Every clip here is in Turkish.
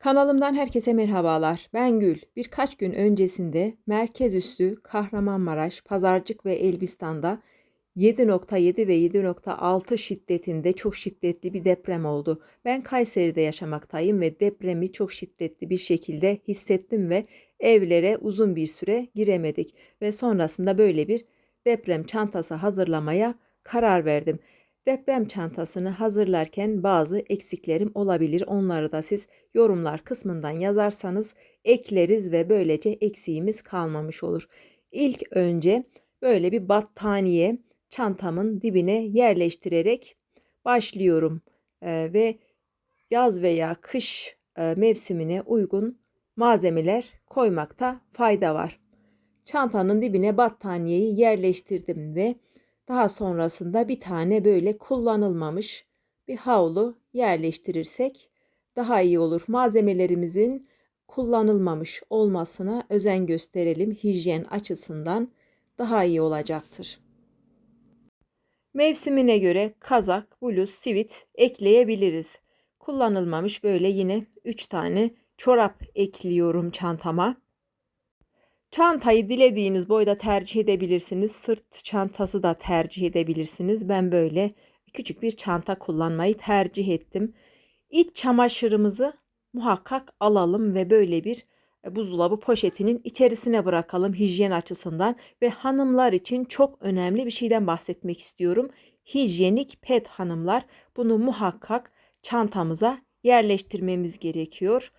Kanalımdan herkese merhabalar. Ben Gül. Birkaç gün öncesinde merkez üstü Kahramanmaraş, Pazarcık ve Elbistan'da 7.7 ve 7.6 şiddetinde çok şiddetli bir deprem oldu. Ben Kayseri'de yaşamaktayım ve depremi çok şiddetli bir şekilde hissettim ve evlere uzun bir süre giremedik ve sonrasında böyle bir deprem çantası hazırlamaya karar verdim. Deprem çantasını hazırlarken bazı eksiklerim olabilir. Onları da siz yorumlar kısmından yazarsanız ekleriz ve böylece eksiğimiz kalmamış olur. İlk önce böyle bir battaniye çantamın dibine yerleştirerek başlıyorum. Ee, ve yaz veya kış e, mevsimine uygun malzemeler koymakta fayda var. Çantanın dibine battaniyeyi yerleştirdim ve daha sonrasında bir tane böyle kullanılmamış bir havlu yerleştirirsek daha iyi olur. Malzemelerimizin kullanılmamış olmasına özen gösterelim. Hijyen açısından daha iyi olacaktır. Mevsimine göre kazak, bluz, sivit ekleyebiliriz. Kullanılmamış böyle yine 3 tane çorap ekliyorum çantama. Çantayı dilediğiniz boyda tercih edebilirsiniz. Sırt çantası da tercih edebilirsiniz. Ben böyle küçük bir çanta kullanmayı tercih ettim. İç çamaşırımızı muhakkak alalım ve böyle bir e, buzdolabı poşetinin içerisine bırakalım hijyen açısından ve hanımlar için çok önemli bir şeyden bahsetmek istiyorum. Hijyenik pet hanımlar bunu muhakkak çantamıza yerleştirmemiz gerekiyor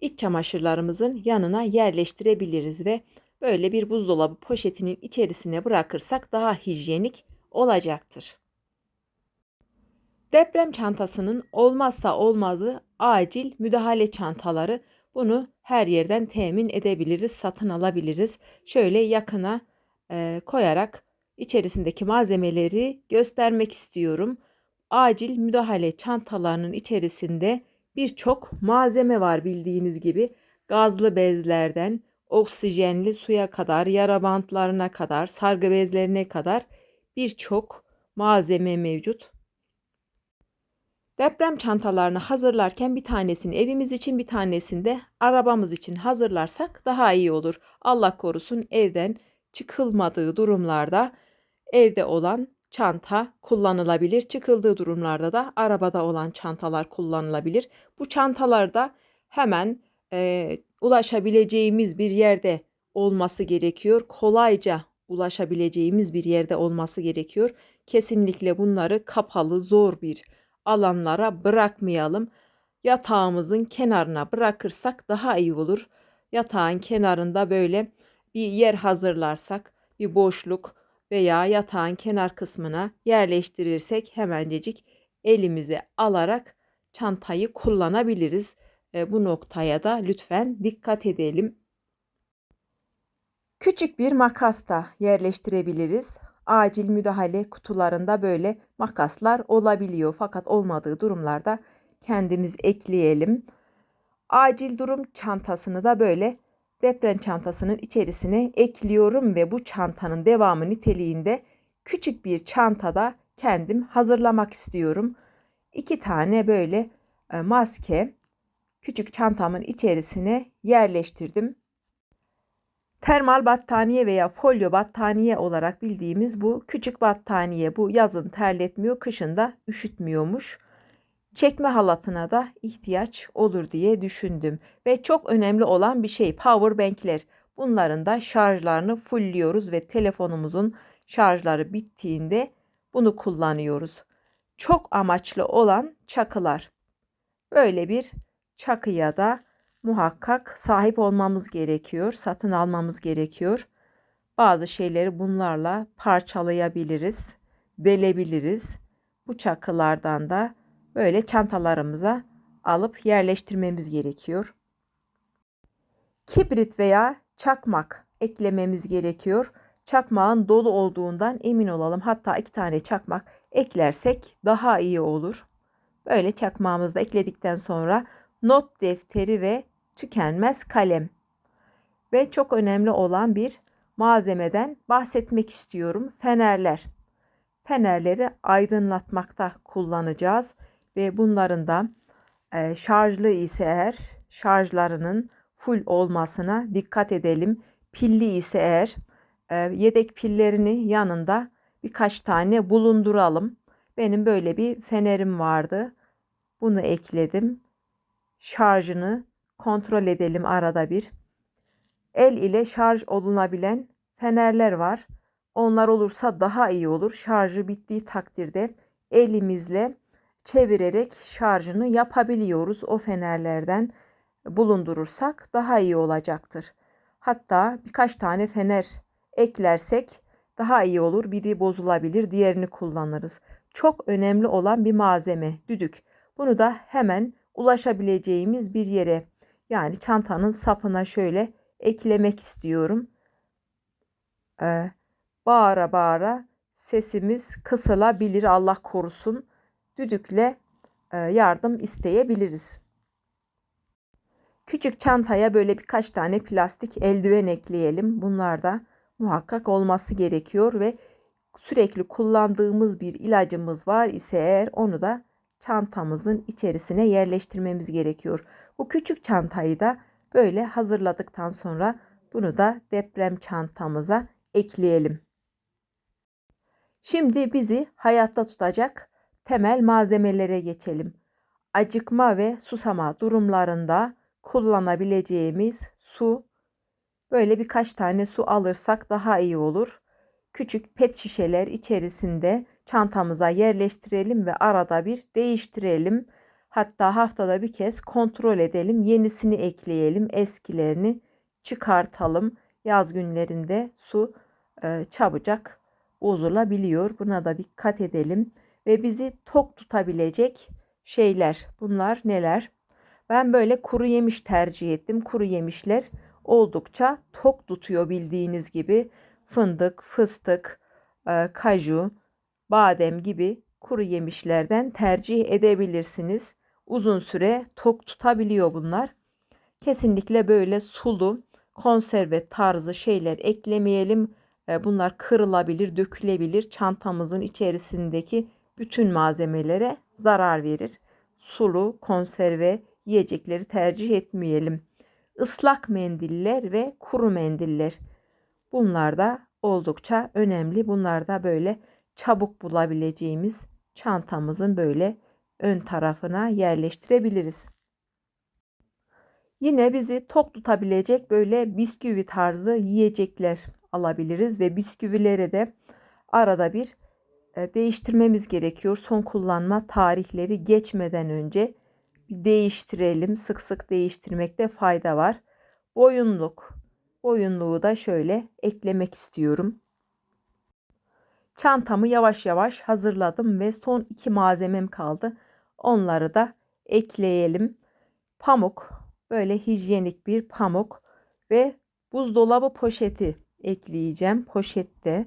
iç çamaşırlarımızın yanına yerleştirebiliriz ve böyle bir buzdolabı poşetinin içerisine bırakırsak daha hijyenik olacaktır. Deprem çantasının olmazsa olmazı acil müdahale çantaları. Bunu her yerden temin edebiliriz, satın alabiliriz. Şöyle yakına e, koyarak içerisindeki malzemeleri göstermek istiyorum. Acil müdahale çantalarının içerisinde birçok malzeme var bildiğiniz gibi. Gazlı bezlerden oksijenli suya kadar, yara bantlarına kadar, sargı bezlerine kadar birçok malzeme mevcut. Deprem çantalarını hazırlarken bir tanesini evimiz için bir tanesini de arabamız için hazırlarsak daha iyi olur. Allah korusun evden çıkılmadığı durumlarda evde olan çanta kullanılabilir. Çıkıldığı durumlarda da arabada olan çantalar kullanılabilir. Bu çantalarda hemen e, ulaşabileceğimiz bir yerde olması gerekiyor. Kolayca ulaşabileceğimiz bir yerde olması gerekiyor. Kesinlikle bunları kapalı, zor bir alanlara bırakmayalım. Yatağımızın kenarına bırakırsak daha iyi olur. Yatağın kenarında böyle bir yer hazırlarsak, bir boşluk veya yatağın kenar kısmına yerleştirirsek hemencecik elimize alarak çantayı kullanabiliriz. Bu noktaya da lütfen dikkat edelim. Küçük bir makas da yerleştirebiliriz. Acil müdahale kutularında böyle makaslar olabiliyor fakat olmadığı durumlarda kendimiz ekleyelim. Acil durum çantasını da böyle deprem çantasının içerisine ekliyorum ve bu çantanın devamı niteliğinde küçük bir çantada kendim hazırlamak istiyorum. İki tane böyle e, maske küçük çantamın içerisine yerleştirdim. Termal battaniye veya folyo battaniye olarak bildiğimiz bu küçük battaniye bu yazın terletmiyor, kışında üşütmüyormuş çekme halatına da ihtiyaç olur diye düşündüm. Ve çok önemli olan bir şey power bankler. Bunların da şarjlarını fullliyoruz ve telefonumuzun şarjları bittiğinde bunu kullanıyoruz. Çok amaçlı olan çakılar. Böyle bir çakıya da muhakkak sahip olmamız gerekiyor, satın almamız gerekiyor. Bazı şeyleri bunlarla parçalayabiliriz, delebiliriz. Bu çakılardan da böyle çantalarımıza alıp yerleştirmemiz gerekiyor. Kibrit veya çakmak eklememiz gerekiyor. Çakmağın dolu olduğundan emin olalım. Hatta iki tane çakmak eklersek daha iyi olur. Böyle çakmağımızı da ekledikten sonra not defteri ve tükenmez kalem. Ve çok önemli olan bir malzemeden bahsetmek istiyorum. Fenerler. Fenerleri aydınlatmakta kullanacağız ve bunların da e, şarjlı ise eğer şarjlarının full olmasına dikkat edelim. Pilli ise eğer e, yedek pillerini yanında birkaç tane bulunduralım. Benim böyle bir fenerim vardı. Bunu ekledim. Şarjını kontrol edelim arada bir. El ile şarj olunabilen fenerler var. Onlar olursa daha iyi olur. Şarjı bittiği takdirde elimizle çevirerek şarjını yapabiliyoruz. O fenerlerden bulundurursak daha iyi olacaktır. Hatta birkaç tane fener eklersek daha iyi olur. Biri bozulabilir, diğerini kullanırız. Çok önemli olan bir malzeme düdük. Bunu da hemen ulaşabileceğimiz bir yere yani çantanın sapına şöyle eklemek istiyorum. Ee, bağıra bağıra sesimiz kısılabilir Allah korusun. Düdükle e, yardım isteyebiliriz. Küçük çantaya böyle birkaç tane plastik eldiven ekleyelim. Bunlar da muhakkak olması gerekiyor ve sürekli kullandığımız bir ilacımız var ise eğer onu da çantamızın içerisine yerleştirmemiz gerekiyor. Bu küçük çantayı da böyle hazırladıktan sonra bunu da deprem çantamıza ekleyelim. Şimdi bizi hayatta tutacak temel malzemelere geçelim. Acıkma ve susama durumlarında kullanabileceğimiz su. Böyle birkaç tane su alırsak daha iyi olur. Küçük pet şişeler içerisinde çantamıza yerleştirelim ve arada bir değiştirelim. Hatta haftada bir kez kontrol edelim. Yenisini ekleyelim, eskilerini çıkartalım. Yaz günlerinde su e, çabucak bozulabiliyor. Buna da dikkat edelim ve bizi tok tutabilecek şeyler. Bunlar neler? Ben böyle kuru yemiş tercih ettim. Kuru yemişler oldukça tok tutuyor bildiğiniz gibi. Fındık, fıstık, e, kaju, badem gibi kuru yemişlerden tercih edebilirsiniz. Uzun süre tok tutabiliyor bunlar. Kesinlikle böyle sulu, konserve tarzı şeyler eklemeyelim. E, bunlar kırılabilir, dökülebilir. Çantamızın içerisindeki bütün malzemelere zarar verir. Sulu, konserve yiyecekleri tercih etmeyelim. Islak mendiller ve kuru mendiller. Bunlar da oldukça önemli. Bunlar da böyle çabuk bulabileceğimiz çantamızın böyle ön tarafına yerleştirebiliriz. Yine bizi tok tutabilecek böyle bisküvi tarzı yiyecekler alabiliriz ve bisküvilere de arada bir değiştirmemiz gerekiyor. Son kullanma tarihleri geçmeden önce değiştirelim. Sık sık değiştirmekte fayda var. Boyunluk. Boyunluğu da şöyle eklemek istiyorum. Çantamı yavaş yavaş hazırladım ve son iki malzemem kaldı. Onları da ekleyelim. Pamuk, böyle hijyenik bir pamuk ve buzdolabı poşeti ekleyeceğim. Poşette e,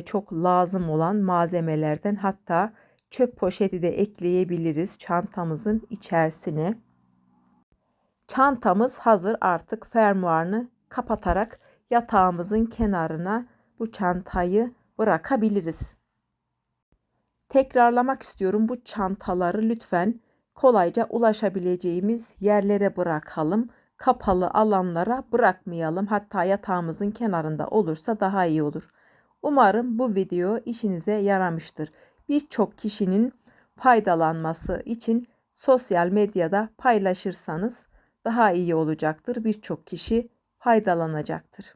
çok lazım olan malzemelerden hatta çöp poşeti de ekleyebiliriz çantamızın içerisine. Çantamız hazır artık fermuarını kapatarak yatağımızın kenarına bu çantayı bırakabiliriz. Tekrarlamak istiyorum bu çantaları lütfen kolayca ulaşabileceğimiz yerlere bırakalım. Kapalı alanlara bırakmayalım. Hatta yatağımızın kenarında olursa daha iyi olur. Umarım bu video işinize yaramıştır. Birçok kişinin faydalanması için sosyal medyada paylaşırsanız daha iyi olacaktır. Birçok kişi faydalanacaktır.